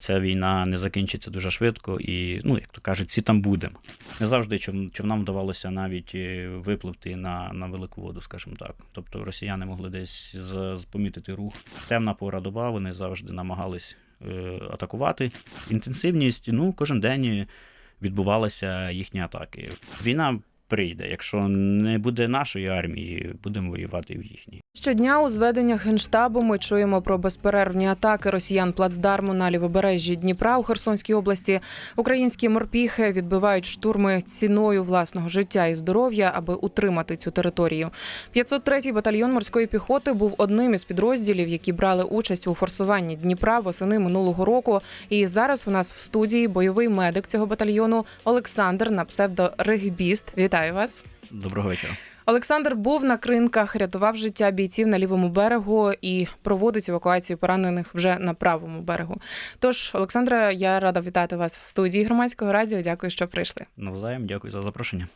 Ця війна не закінчиться дуже швидко, і, ну, як то кажуть, всі там будемо. Не завжди чов- човнам вдавалося навіть е, випливти на, на велику воду, скажімо так. Тобто росіяни могли десь помітити рух. Темна пора доба, вони завжди намагались е, атакувати. Інтенсивність, ну, кожен день відбувалися їхні атаки. Війна прийде. Якщо не буде нашої армії, будемо воювати в їхній. Щодня у зведеннях генштабу ми чуємо про безперервні атаки росіян плацдарму на лівобережжі Дніпра у Херсонській області. Українські морпіхи відбивають штурми ціною власного життя і здоров'я, аби утримати цю територію. 503-й батальйон морської піхоти був одним із підрозділів, які брали участь у форсуванні Дніпра восени минулого року. І зараз у нас в студії бойовий медик цього батальйону Олександр на псевдо Регбіст. Вітаю вас. Доброго вечора. Олександр був на кринках, рятував життя бійців на лівому берегу і проводить евакуацію поранених вже на правому берегу. Тож, Олександра, я рада вітати вас в студії громадського радіо. Дякую, що прийшли. Навзаєм, дякую за запрошення.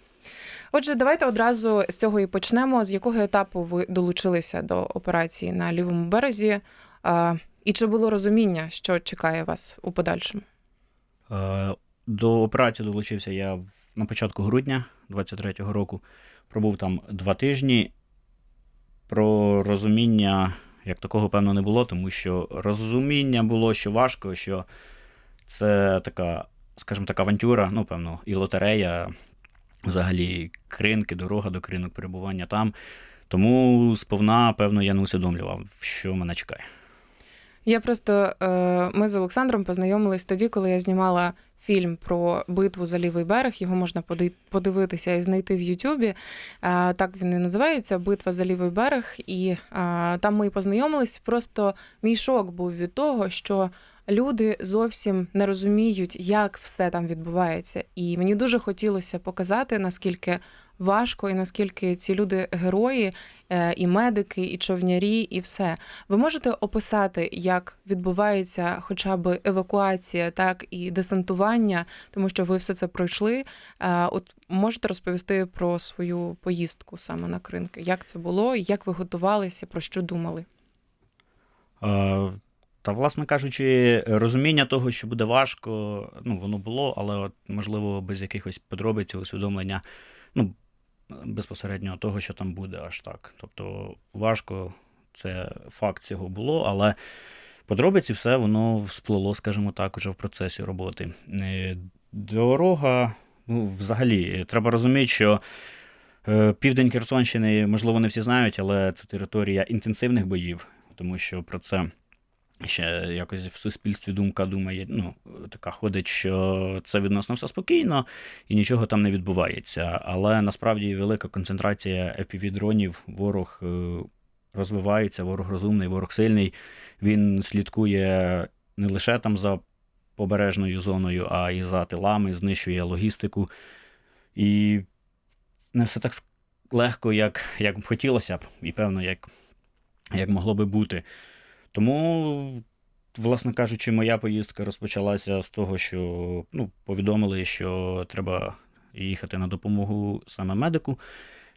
Отже, давайте одразу з цього і почнемо. З якого етапу ви долучилися до операції на лівому березі? І чи було розуміння, що чекає вас у подальшому? Е, До операції долучився я на початку грудня 23-го року. Пробув там два тижні. Про розуміння як такого, певно, не було, тому що розуміння було, що важко, що це така, скажімо так, авантюра, ну, певно, і лотерея, взагалі кринки, дорога до кринок, перебування там. Тому сповна, певно, я не усвідомлював, що мене чекає. Я просто е, ми з Олександром познайомились тоді, коли я знімала фільм про битву за лівий берег. Його можна поди- подивитися і знайти в Ютубі. Е, так він і називається Битва за лівий берег. І е, там ми і познайомились. Просто мій шок був від того, що люди зовсім не розуміють, як все там відбувається. І мені дуже хотілося показати, наскільки важко і наскільки ці люди герої, е, і медики, і човнярі, і все. Ви можете описати, як відбувається хоча б евакуація, так і десантування, тому що ви все це пройшли. Е, От можете розповісти про свою поїздку саме на кринки? Як це було, як ви готувалися, про що думали? Е, Та, власне кажучи, розуміння того, що буде важко, ну, воно було, але, от, можливо, без якихось подробиць, усвідомлення, ну, безпосередньо того, що там буде аж так. Тобто, важко, це факт цього було, але подробиці все воно всплило, скажімо так, уже в процесі роботи. Е, Дорога, ну, взагалі, треба розуміти, що. е, Південь Херсонщини, можливо, не всі знають, але це територія інтенсивних боїв, тому що про це ще якось в суспільстві думка думає, ну, така ходить, що це відносно все спокійно і нічого там не відбувається. Але насправді велика концентрація FPV-дронів, ворог е, розвивається, ворог розумний, ворог сильний. Він слідкує не лише там за побережною зоною, а і за тилами, знищує логістику. І не все так легко, як, як хотілося б, і певно, як, як могло би бути. Тому, власне кажучи, моя поїздка розпочалася з того, що ну, повідомили, що треба їхати на допомогу саме медику.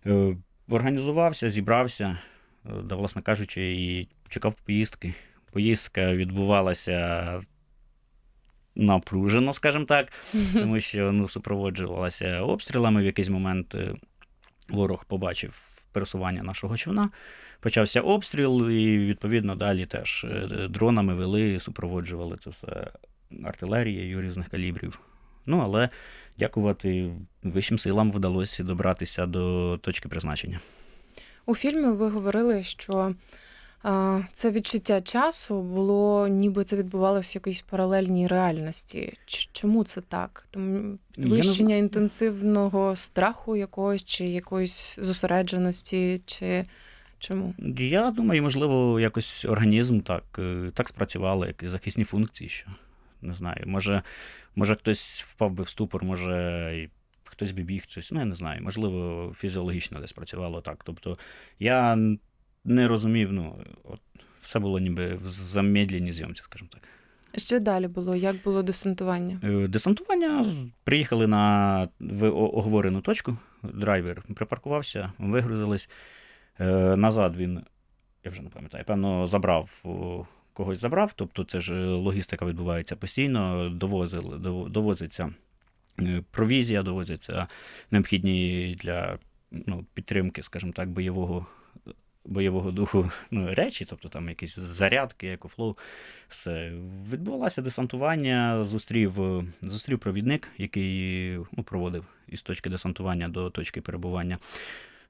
Е, Організувався, зібрався, е, да, власне кажучи, і чекав поїздки. Поїздка відбувалася напружено, скажімо так, тому що ну, супроводжувалася обстрілами. В якийсь момент е, ворог побачив пересування нашого човна. Почався обстріл, і відповідно далі теж е, дронами вели, супроводжували це все артилерією різних калібрів. Ну, але дякувати вищим силам вдалося добратися до точки призначення. У фільмі ви говорили, що це відчуття часу було, ніби це відбувалося в якійсь паралельній реальності. Чому це так? Тому підвищення інтенсивного страху якогось, чи якоїсь зосередженості, чи чому? Я думаю, можливо, якось організм так, е, так спрацювали, якісь захисні функції, що не знаю. Може, може хтось впав би в ступор, може і хтось би біг, хтось, ну я не знаю, можливо, фізіологічно десь працювало так. Тобто я не розумів, ну, от, все було ніби в замедленій зйомці, скажімо так. Що далі було? Як було десантування? Е, Десантування приїхали на оговорену точку. Драйвер припаркувався, вигрузились. Е, Назад він, я вже не пам'ятаю, певно, забрав когось забрав, тобто це ж логістика відбувається постійно, довозили, довозиться е, провізія, довозяться необхідні для ну, підтримки, скажімо так, бойового. Бойового духу ну, речі, тобто там якісь зарядки, екофлоу, все. Відбувалося десантування, зустрів, е, зустрів провідник, який ну, проводив із точки десантування до точки перебування.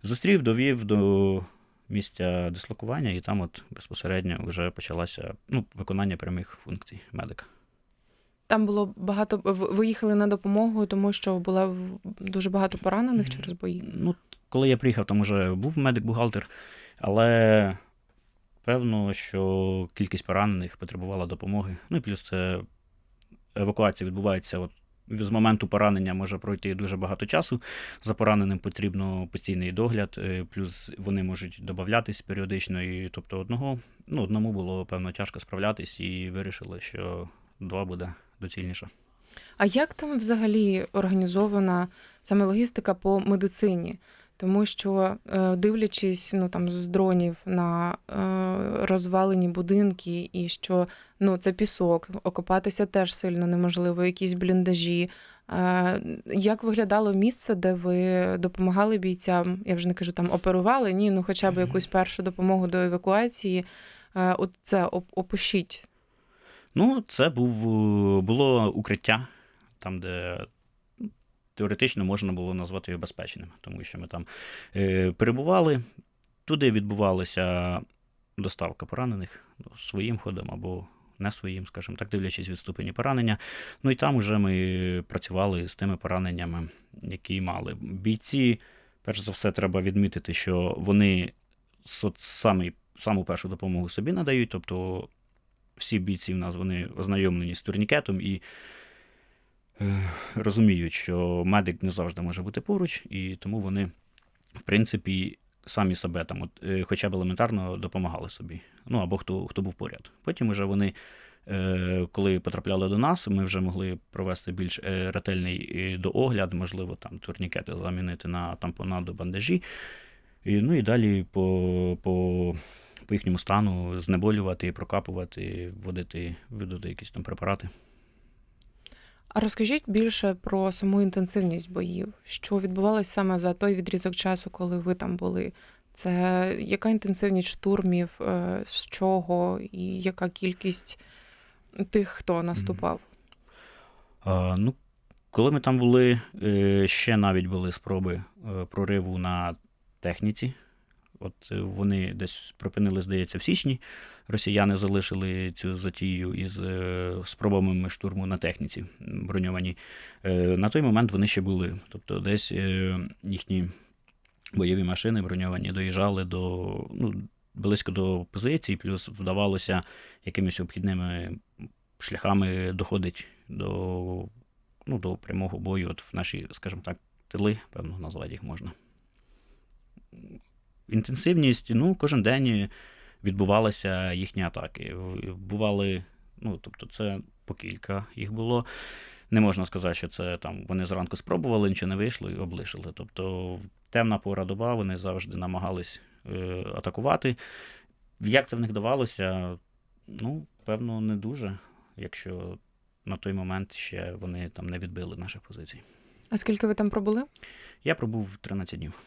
Зустрів, довів до місця дислокування, і там от безпосередньо вже почалося ну, виконання прямих функцій медика. Там було багато. Ви їхали на допомогу, тому що було дуже багато поранених через бої. Ну, коли я приїхав, там вже був медик-бухгалтер, але певно, що кількість поранених потребувала допомоги. Ну і плюс це евакуація відбувається от. З моменту поранення може пройти дуже багато часу. За пораненим потрібно постійний догляд, е, плюс вони можуть додатись періодично. І, тобто одного, ну, одному було певно тяжко справлятись, і вирішили, що два буде доцільніше. А як там взагалі організована саме логістика по медицині? Тому що, е, дивлячись ну, там, з дронів на е, розвалені будинки, і що ну, це пісок, окопатися теж сильно неможливо, якісь бліндажі. Е, Як виглядало місце, де ви допомагали бійцям? Я вже не кажу, там оперували, ні, ну хоча б якусь першу допомогу до евакуації. От це оп- опишіть. Ну, це був, було укриття, там, де теоретично можна було назвати його безпечним, тому що ми там е, перебували, туди відбувалася доставка поранених ну, своїм ходом або не своїм, скажімо так, дивлячись від ступені поранення. Ну і там вже ми працювали з тими пораненнями, які мали. Бійці, перш за все, треба відмітити, що вони с- от самий, саму першу допомогу собі надають, тобто всі бійці в нас вони ознайомлені з турнікетом і е, розуміють, що медик не завжди може бути поруч, і тому вони, в принципі, самі себе там, от, е, хоча б елементарно допомагали собі. Ну або хто, хто був поряд. Потім уже вони. е, Коли потрапляли до нас, ми вже могли провести більш е, ретельний доогляд, можливо, там турнікети замінити на тампонаду бандажі. І, ну і далі по, по, по їхньому стану знеболювати, прокапувати, вводити, вводити якісь там препарати. А розкажіть більше про саму інтенсивність боїв, що відбувалося саме за той відрізок часу, коли ви там були. Це яка інтенсивність штурмів, е, з чого, і яка кількість тих, хто наступав? А, ну, коли ми там були, е, ще навіть були спроби е, прориву на техніці. От е, вони десь припинили, здається, в січні. Росіяни залишили цю затію із е, спробами штурму на техніці м, броньованій. Е, На той момент вони ще були. Тобто, десь їхні бойові машини броньовані доїжджали до ну, близько до позицій, плюс вдавалося якимись обхідними шляхами доходить до, ну, до прямого бою от в наші, скажімо так, тили, певно, назвати їх можна. Інтенсивність, ну, кожен день відбувалися їхні атаки. Бували, ну, тобто, це по кілька їх було. Не можна сказати, що це там вони зранку спробували, нічого не вийшло і облишили. Тобто, темна пора доба, вони завжди намагались е, атакувати. Як це в них давалося? Ну, певно, не дуже, якщо на той момент ще вони там не відбили наших позицій. А скільки ви там пробули? Я пробув 13 днів.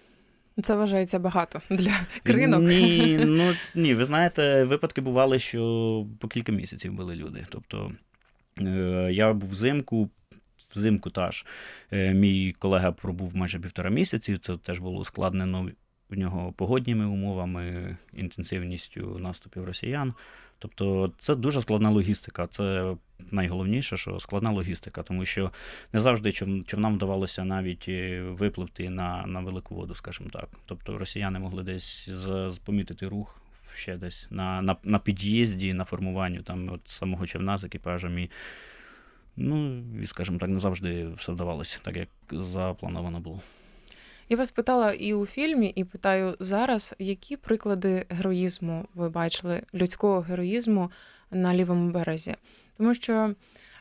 Це вважається багато для кринок. Ні, ну ні, ви знаєте, випадки бували, що по кілька місяців були люди. Тобто е, я був взимку, взимку теж е, мій колега пробув майже півтора місяці. Це теж було ускладнено в нього погодніми умовами, інтенсивністю наступів росіян. Тобто це дуже складна логістика. Це найголовніше, що складна логістика, тому що не завжди човнам вдавалося навіть е, випливти на, на велику воду, скажімо так. Тобто росіяни могли десь помітити рух ще десь на, на, на під'їзді, на формуванню там от самого човна з екіпажем. І, ну, і, скажімо так, не завжди все вдавалося, так як заплановано було. Я вас питала і у фільмі, і питаю зараз, які приклади героїзму ви бачили, людського героїзму на лівому березі? Тому що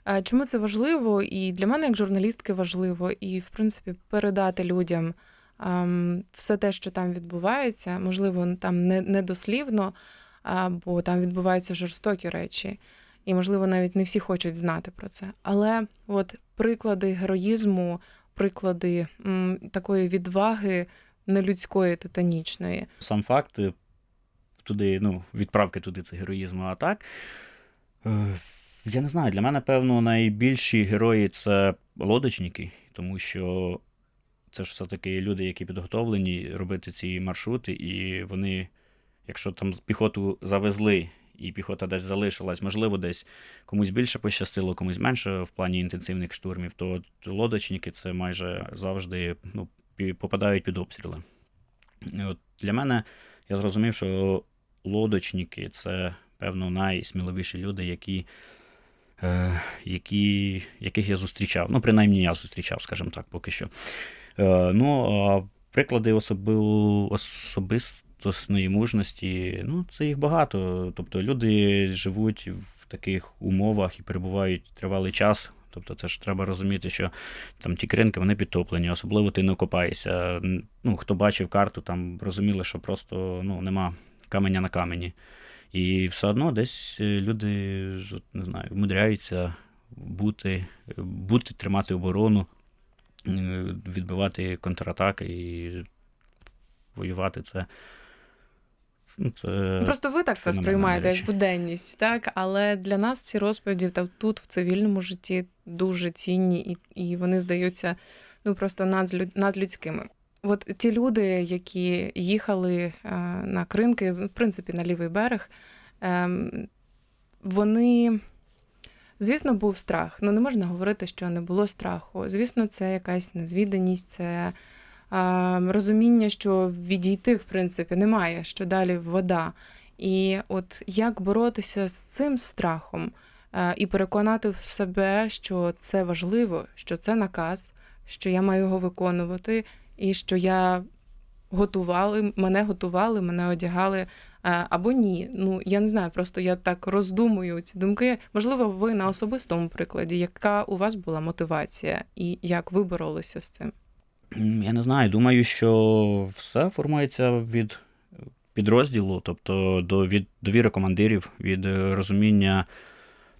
е, чому це важливо, і для мене, як журналістки, важливо, і в принципі передати людям ем, все те, що там відбувається, можливо, там не, дослівно, бо там відбуваються жорстокі речі, і, можливо, навіть не всі хочуть знати про це. Але от приклади героїзму, приклади такої відваги нелюдської, титанічної. Сам факт е, туди, ну, відправки туди це героїзму, а так. е, Я не знаю, для мене, певно, найбільші герої це лодочники, тому що це ж все-таки люди, які підготовлені робити ці маршрути, і вони, якщо там піхоту завезли, і піхота десь залишилась, можливо, десь комусь більше пощастило, комусь менше в плані інтенсивних штурмів, то лодочники це майже завжди ну, попадають під обстріли. От для мене я зрозумів, що лодочники це, певно, найсміливіші люди, які, е, які, яких я зустрічав. Ну, принаймні я зустрічав, скажімо так, поки що. Е, ну, приклади особи, особистосної мужності, ну, це їх багато. Тобто люди живуть в таких умовах і перебувають тривалий час. Тобто, це ж треба розуміти, що там ті кринки вони підтоплені, особливо ти не копаєшся. Ну, хто бачив карту, там розуміли, що просто ну, нема каменя на камені. І все одно десь е, люди не знаю, вмудряються бути, бути, тримати оборону, е, відбивати контратаки і воювати це. Ну, це Ну, Просто ви так це сприймаєте як буденність, так? Але для нас ці розповіді та тут, в цивільному житті, дуже цінні, і, і вони здаються ну просто надлю- надлюдськими. От ті люди, які їхали е, на кринки, в принципі, на лівий берег, ем, вони. Звісно, був страх. Ну не можна говорити, що не було страху. Звісно, це якась незвіданість, це розуміння, що відійти, в принципі, немає, що далі вода. І от як боротися з цим страхом і переконати в себе, що це важливо, що це наказ, що я маю його виконувати, і що я готували, мене готували, мене одягали. Або ні, ну я не знаю, просто я так роздумую ці думки. Можливо, ви на особистому прикладі, яка у вас була мотивація і як ви боролися з цим? Я не знаю, думаю, що все формується від підрозділу, тобто до від довіри командирів, від е, розуміння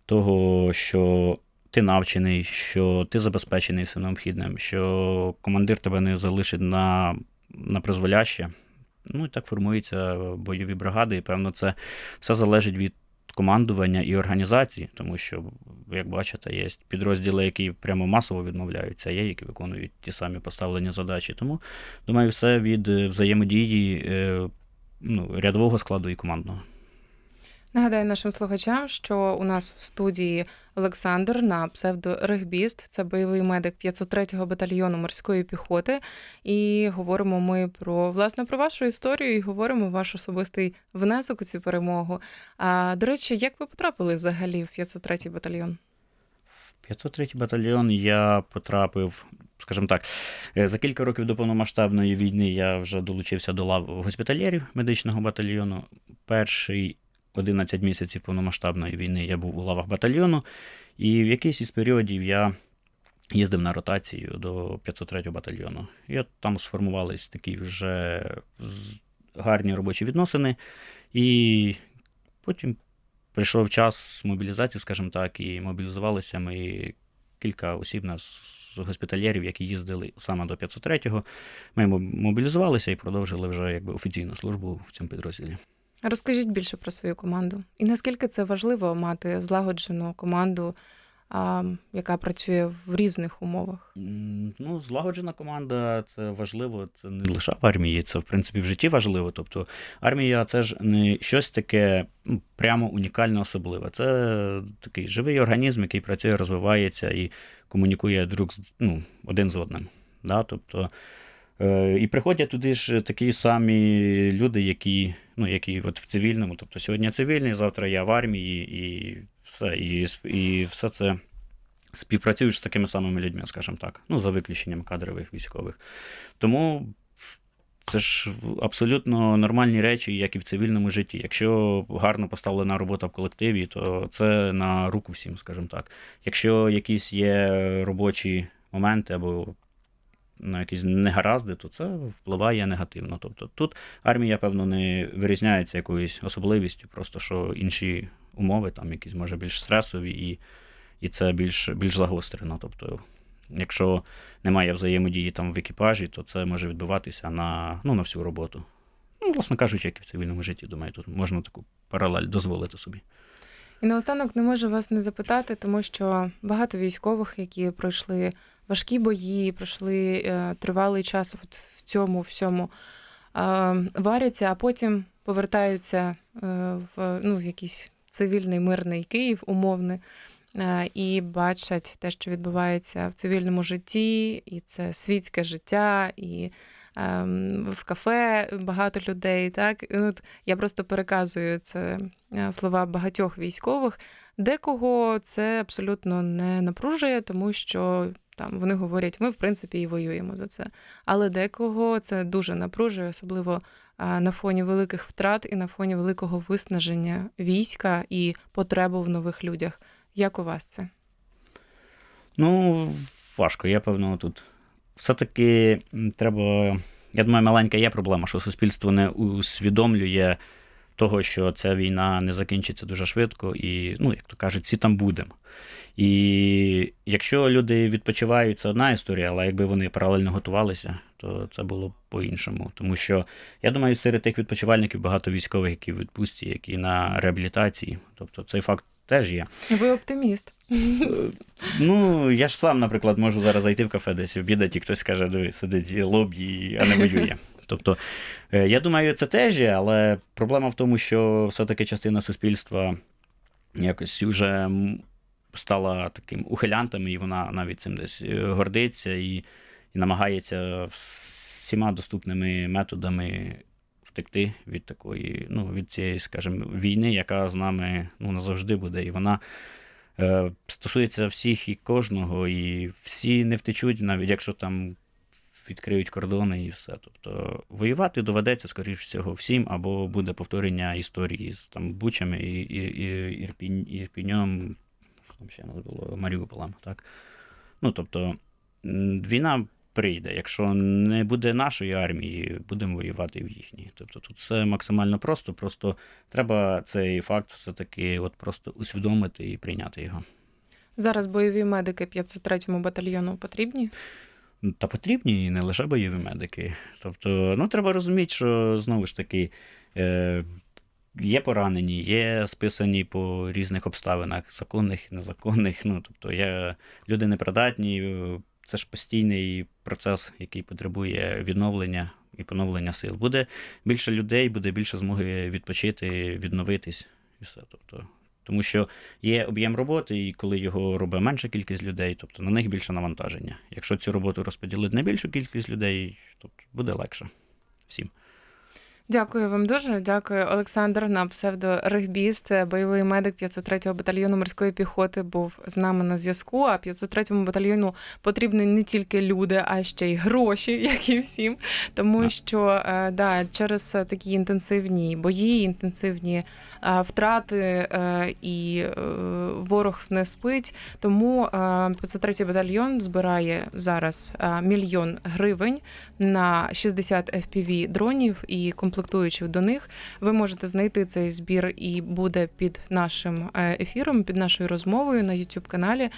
того, що ти навчений, що ти забезпечений всім необхідним, що командир тебе не залишить на, на призволяще. Ну і так формуються бойові бригади, і певно, це все залежить від командування і організації, тому що, як бачите, є підрозділи, які прямо масово відмовляються, а є, які виконують ті самі поставлені задачі. Тому, думаю, все від е, взаємодії е, ну, рядового складу і командного. Нагадаю нашим слухачам, що у нас в студії Олександр на псевдорегбіст, це бойовий медик 503-го батальйону морської піхоти. І говоримо ми про власне про вашу історію і говоримо ваш особистий внесок у цю перемогу. А до речі, як ви потрапили взагалі в 503-й батальйон? В 503 батальйон я потрапив, скажімо так, е, за кілька років до повномасштабної війни я вже долучився до лав госпітальєрів медичного батальйону. Перший 11 місяців повномасштабної війни я був у лавах батальйону, і в якийсь із періодів я їздив на ротацію до 503 го батальйону. І от там сформувались такі вже гарні робочі відносини. І потім прийшов час мобілізації, скажімо так, і мобілізувалися ми кілька осіб нас з госпітальєрів, які їздили саме до 503-го. Ми мобілізувалися і продовжили вже якби офіційну службу в цьому підрозділі. Розкажіть більше про свою команду. І наскільки це важливо мати злагоджену команду, а, яка працює в різних умовах? Ну, злагоджена команда це важливо. Це не лише в армії, це в принципі в житті важливо. Тобто армія це ж не щось таке прямо унікальне, особливе. Це такий живий організм, який працює, розвивається і комунікує друг з ну, один з одним. Да? Тобто, і приходять туди ж такі самі люди, які, ну, які от в цивільному. Тобто сьогодні цивільний, завтра я в армії, і все, і, і все це співпрацюєш з такими самими людьми, скажімо так, ну, за виключенням кадрових військових. Тому це ж абсолютно нормальні речі, як і в цивільному житті. Якщо гарно поставлена робота в колективі, то це на руку всім, скажімо так. Якщо якісь є робочі моменти або на якісь негаразди, то це впливає негативно. Тобто тут армія, певно, не вирізняється якоюсь особливістю, просто що інші умови, там якісь може більш стресові, і, і це більш, більш загострено. Тобто, якщо немає взаємодії там в екіпажі, то це може відбуватися на, ну, на всю роботу. Ну, власне кажучи, як і в цивільному житті, думаю, тут можна таку паралель дозволити собі. І наостанок не можу вас не запитати, тому що багато військових, які пройшли важкі бої, пройшли е, тривалий час от в цьому всьому, варяться, а потім повертаються е, в, ну, в якийсь цивільний мирний Київ, умовний, е, і бачать те, що відбувається в цивільному житті, і це світське життя, і ем, в кафе багато людей. Так? От я просто переказую це слова багатьох військових. Декого це абсолютно не напружує, тому що там вони говорять, ми в принципі і воюємо за це. Але декого це дуже напружує, особливо на фоні великих втрат і на фоні великого виснаження війська і потребу в нових людях. Як у вас це? Ну, важко. Я певно тут. Все-таки треба. Я думаю, маленька є проблема, що суспільство не усвідомлює того, що ця війна не закінчиться дуже швидко, і, ну, як то кажуть, всі там будемо. І якщо люди відпочивають, це одна історія, але якби вони паралельно готувалися, то це було б по-іншому. Тому що я думаю, серед тих відпочивальників багато військових, які в відпустці, які на реабілітації. Тобто цей факт теж є. Ви оптиміст. Е, Ну, я ж сам, наприклад, можу зараз зайти в кафе десь обідати, і хтось каже, диви, сидить лобі, а не воює. Тобто, е, я думаю, це теж є, але проблема в тому, що все-таки частина суспільства якось вже стала таким ухилянтом, і вона навіть цим десь е, гордиться і, і намагається всіма доступними методами втекти від такої, ну, від цієї, скажімо, війни, яка з нами ну, назавжди буде. І вона е, стосується всіх і кожного, і всі не втечуть, навіть якщо там відкриють кордони і все. Тобто воювати доведеться, скоріш всього, всім, або буде повторення історії з там Бучами і, і, і Ірпінь, Ірпіньом, що там ще нас було Маріуполем. Так? Ну, тобто, війна прийде. Якщо не буде нашої армії, будемо воювати в їхній. Тобто тут все максимально просто, просто треба цей факт все-таки от просто усвідомити і прийняти його. Зараз бойові медики 503-му батальйону потрібні. Та потрібні і не лише бойові медики. Тобто, ну треба розуміти, що знову ж таки е, є поранені, є списані по різних обставинах, законних, незаконних. Ну, тобто, є люди непридатні. Це ж постійний процес, який потребує відновлення і поновлення сил. Буде більше людей, буде більше змоги відпочити, відновитись і все. Тобто, тому що є об'єм роботи, і коли його робить менша кількість людей, тобто на них більше навантаження. Якщо цю роботу розподілити на більшу кількість людей, то буде легше всім. Дякую вам дуже. Дякую, Олександр. На псевдорегбіст, бойовий медик 503-го батальйону морської піхоти був з нами на зв'язку. А 503-му батальйону потрібні не тільки люди, а ще й гроші, як і всім. Тому що е, да, через такі інтенсивні бої, інтенсивні е, втрати е, і ворог не спить. Тому е, 503-й батальйон збирає зараз мільйон гривень на 60 FPV дронів і комплектуючих до них. Ви можете знайти цей збір і буде під нашим е, ефіром, під нашою розмовою на YouTube каналі.